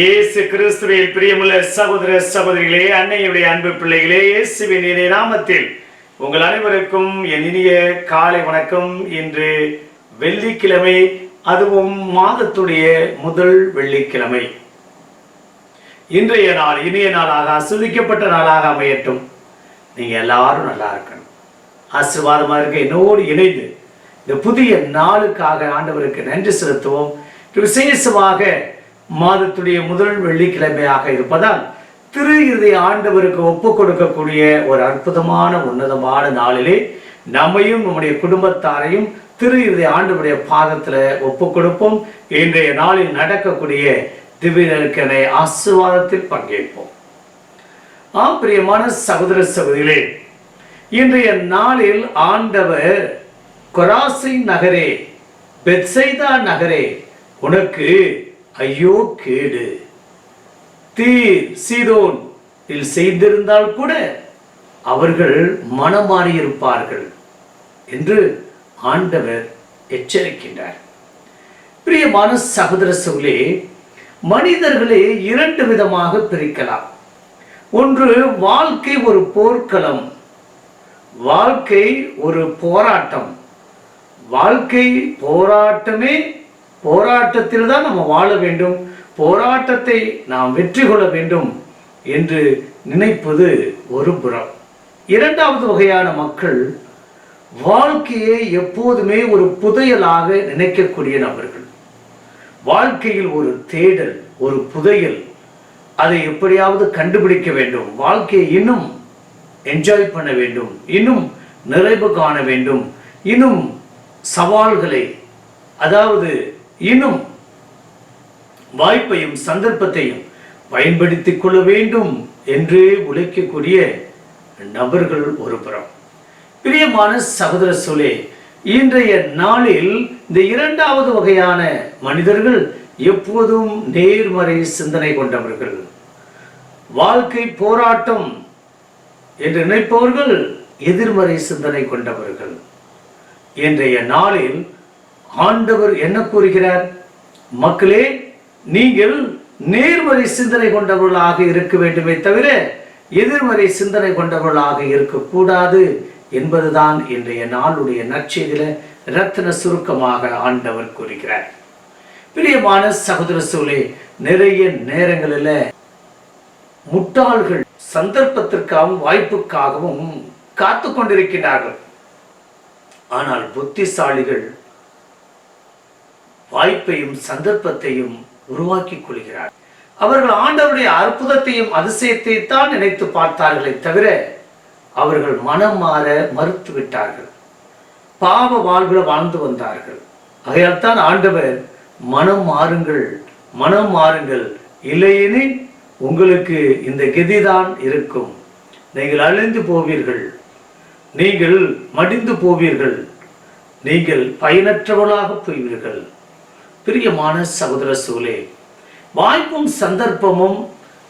இயேசு கிறிஸ்துவில் பிரியமுள்ள சகோதர சகோதரிகளே அன்னையுடைய அன்பு பிள்ளைகளே இயேசுவின் இனிய நாமத்தில் உங்கள் அனைவருக்கும் என் இனிய காலை வணக்கம். இன்று வெள்ளிக்கிழமை அதுவும் மாதத்துடைய முதல் வெள்ளிக்கிழமை. இன்றைய நாள் இனிய நாளாக ஆஸ்வதிக்கப்பட்ட நாளாக அமையட்டும். நீங்க எல்லாரும் நல்லா இருக்கணும். ஆசீர்வாதமா இருக்க என்னோடு இணைந்து இந்த புதிய நாளுக்காக ஆண்டவருக்கு நன்றி செலுத்துவோம். விசேஷமாக மாதத்துடைய முதல் வெள்ளிக்கிழமையாக இருப்பதால் திரு இருதய ஆண்டவருக்கு ஒப்பு கொடுக்கக்கூடிய ஒரு அற்புதமான உன்னதமான நாளிலே நம்மையும் நம்முடைய குடும்பத்தாரையும் திரு இறுதி ஆண்டவருடைய பாதத்தில் ஒப்பு கொடுப்போம். இன்றைய நாளில் நடக்கக்கூடிய திவ்யனருக்கனை ஆசீர்வாதத்தில் பங்கேற்போம். ஆம் பிரியமான சகோதர சகோதரிகளே இன்றைய நாளில் ஆண்டவர் கொராசி நகரே பெட்சைதா நகரே உனக்கு ஐயோ கேடு. தீர் சீதோன் இல் செய்திருந்தால் கூட அவர்கள் மனமாறியிருப்பார்கள் என்று ஆண்டவர் எச்சரிக்கின்றார். பிரியமான சகோதர சொல்லே மனிதர்களே இரண்டு விதமாக பிரிக்கலாம். ஒன்று வாழ்க்கை ஒரு போர்க்களம். வாழ்க்கை ஒரு போராட்டம். வாழ்க்கை போராட்டமே போராட்டத்தில் தான் நம்ம வாழ வேண்டும். போராட்டத்தை நாம் வெற்றி கொள்ள வேண்டும் என்று நினைப்பது ஒரு புறம். இரண்டாவது வகையான மக்கள் வாழ்க்கையை எப்போதுமே ஒரு புதையலாக நினைக்கக்கூடிய நபர்கள். வாழ்க்கையில் ஒரு தேடல் ஒரு புதையல். அதை எப்படியாவது கண்டுபிடிக்க வேண்டும். வாழ்க்கையை இன்னும் என்ஜாய் பண்ண வேண்டும். இன்னும் நிறைவு காண வேண்டும். இன்னும் சவால்களை அதாவது இன்னும் வாய்ப்பையும் சந்தர்ப்பத்தையும் பயன்படுத்திக் கொள்ள வேண்டும் என்று உழைக்கக்கூடிய நபர்கள் ஒரு புறம் பிரியமான சகோதர சொலே இன்றைய நாளில் இந்த இரண்டாவது வகையான மனிதர்கள் எப்போதும் நேர்மறை சிந்தனை கொண்டவர்கள். வாழ்க்கை போராட்டம் என்று நினைப்பவர்கள் எதிர்மறை சிந்தனை கொண்டவர்கள். இன்றைய நாளில் ஆண்டவர் என்ன கூறுகிறார்? மக்களே நீங்கள் நேர்மறை சிந்தனை கொண்டவர்களாக இருக்க வேண்டுமே தவிர எதிர்மறை சிந்தனை கொண்டவர்களாக இருக்கக்கூடாது என்பதுதான் இன்றைய நாளுடைய நற்செய்தியில ரத்தின சுருக்கமாக ஆண்டவர் கூறுகிறார். பிரியமான சகோதர சூழலே நிறைய நேரங்களில் முட்டாள்கள் சந்தர்ப்பத்திற்காகவும் வாய்ப்புக்காகவும் காத்து கொண்டிருக்கிறார்கள் ஆனால் புத்திசாலிகள் வாய்ப்பையும் சந்தர்ப்பத்தையும் உருவாக்கி கொள்கிறார். அவர்கள் ஆண்டவருடைய அற்புதத்தையும் அதிசயத்தை தான் நினைத்து பார்த்தார்களே தவிர அவர்கள் மனம் மாற மறுத்து விட்டார்கள். பாவ வாழ்வுல வாழ்ந்து வந்தார்கள். ஆகையால் தான் ஆண்டவர் மனம் மாறுங்கள் மனம் மாறுங்கள். இல்லையெனில் உங்களுக்கு இந்த கெதிதான் இருக்கும். நீங்கள் அழிந்து போவீர்கள். நீங்கள் மடிந்து போவீர்கள். நீங்கள் பயனற்றவளாக போய்வீர்கள். பிரியமான சகோதர சூழலே வாய்ப்பும் சந்தர்ப்பமும்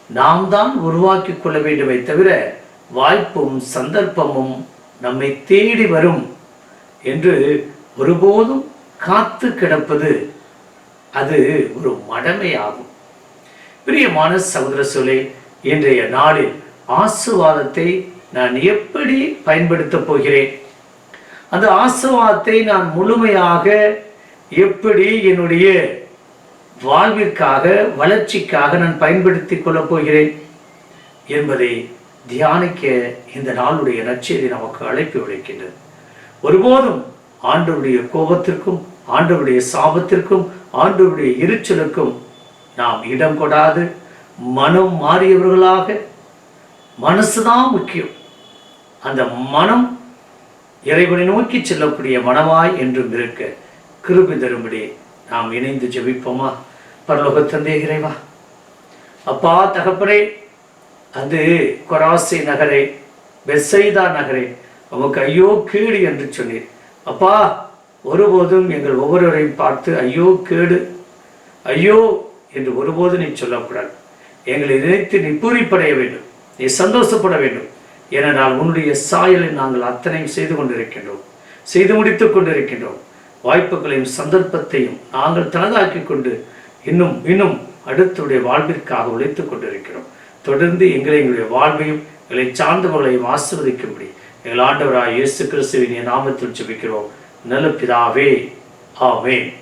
நாம் தான் உருவாக்கி கொள்ள வேண்டுமே தவிர வாய்ப்பும் சந்தர்ப்பமும் நம்மை தேடி வரும் என்று ஒருபோதும் காத்து கிடப்பது அது ஒரு மடமையாகும். பிரியமான சகோதர சொல்லே இன்றைய நாளில் ஆசுவாதத்தை நான் எப்படி பயன்படுத்தப் போகிறேன்? அந்த ஆசுவாதத்தை நான் முழுமையாக எப்படி என்னுடைய வாழ்விற்காக வளர்ச்சிக்காக நான் பயன்படுத்திக் கொள்ளப் போகிறேன் என்பதை தியானிக்க இந்த நாளுடைய நற்செய்தி நமக்கு அழைப்பு விடுக்கின்றது. ஒருபோதும் ஆண்டவருடைய கோபத்திற்கும் ஆண்டவருடைய சாபத்திற்கும் ஆண்டவருடைய எரிச்சலுக்கும் நாம் இடம் கொடாது. மனம் மாறியவர்களாக மனசுதான் முக்கியம். அந்த மனம் இறைவனை நோக்கி செல்லக்கூடிய மனமாய் என்றும் இருக்க கிருபி தரும்படி நாம் இணைந்து ஜெபிப்போமா? பரலோக தந்தை இறைவா அப்பா தகப்பனே அது கொராசி நகரே பெசைதா நகரே உமக்கு ஐயோ கேடு என்று சொன்னீர். அப்பா ஒருபோதும் எங்கள் ஒவ்வொருவரையும் பார்த்து ஐயோ கேடு ஐயோ என்று ஒருபோதும் நீ சொல்லக்கூடாது. எங்களை நினைத்து நீ பூரிப்படைய வேண்டும் நீ சந்தோஷப்பட வேண்டும். ஏனென்றால் உன்னுடைய சாயலை நாங்கள் அத்தனையும் செய்து கொண்டிருக்கின்றோம் செய்து முடித்துக் கொண்டிருக்கின்றோம். வாய்ப்புகளையும் சந்தர்ப்பத்தையும் நாங்கள் தனதாக்கி கொண்டு இன்னும் இன்னும் அடுத்துடைய வாழ்விற்காக உழைத்துக் கொண்டிருக்கிறோம். தொடர்ந்து எங்களை எங்களுடைய வாழ்வையும் எங்களை சார்ந்தவர்களையும் ஆசிர்வதிக்கும்படி எங்கள் ஆண்டவராய் இயேசு கிறிஸ்துவின் நாமத்தில் ஜெபிக்கிறோம். நல்ல பிதாவே ஆமென்.